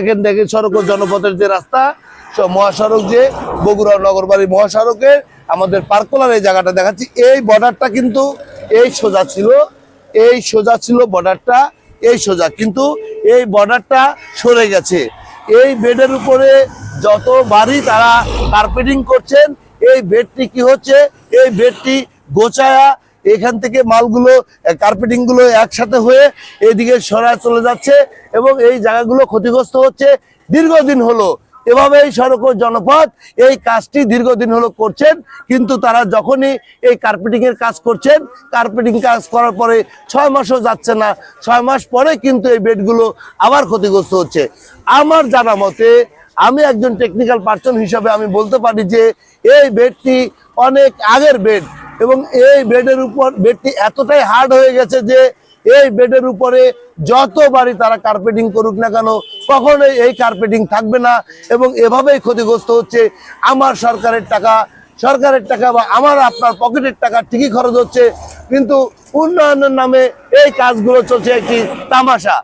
এখান থেকে সড়ক ও জনপথের যে রাস্তা মহাসড়ক যে বগুড়া নগরবাড়ি মহাসড়কের আমাদের পার্কলার এই জায়গাটা দেখাচ্ছি। এই বর্ডারটা কিন্তু এই সোজা ছিল, এই সোজা ছিল বর্ডারটা এই সোজা। কিন্তু এই বর্ডারটা সরে গেছে। এই বেডের উপরে যত বাড়ি তারা কার্পেটিং করছেন, এই বেডটি কি হচ্ছে? এই বেডটি গোছায়া এখান থেকে মালগুলো কার্পেটিংগুলো একসাথে হয়ে এদিকে সরায় চলে যাচ্ছে এবং এই জায়গাগুলো ক্ষতিগ্রস্ত হচ্ছে। দীর্ঘদিন হলো এভাবে এই সড়ক জনপথ এই কাজটি দীর্ঘদিন হলো করছেন, কিন্তু তারা যখনই এই কার্পেটিং এর কাজ করছেন কার্পেটিং কাজ করার পরে ছয় মাসও যাচ্ছে না, ছয় মাস পরে কিন্তু এই বেডগুলো আবার ক্ষতিগ্রস্ত হচ্ছে। আমার জানা মতে, আমি একজন টেকনিক্যাল পার্সন হিসাবে আমি বলতে পারি যে, এই বেডটি অনেক আগের বেড এবং এই বেডের উপর, বেডটি এতটাই হার্ড হয়ে গেছে যে এই বেডের উপরে যত বাড়ি তারা কার্পেটিং করুক না কেন, কখনোই এই কার্পেটিং থাকবে না এবং এভাবেই ক্ষতিগ্রস্ত হচ্ছে আমার সরকারের টাকা সরকারের টাকা বা আমার আপনার পকেটের টাকা ঠিকই খরচ হচ্ছে, কিন্তু উন্নয়নের নামে এই কাজগুলো চলছে একটি তামাশা।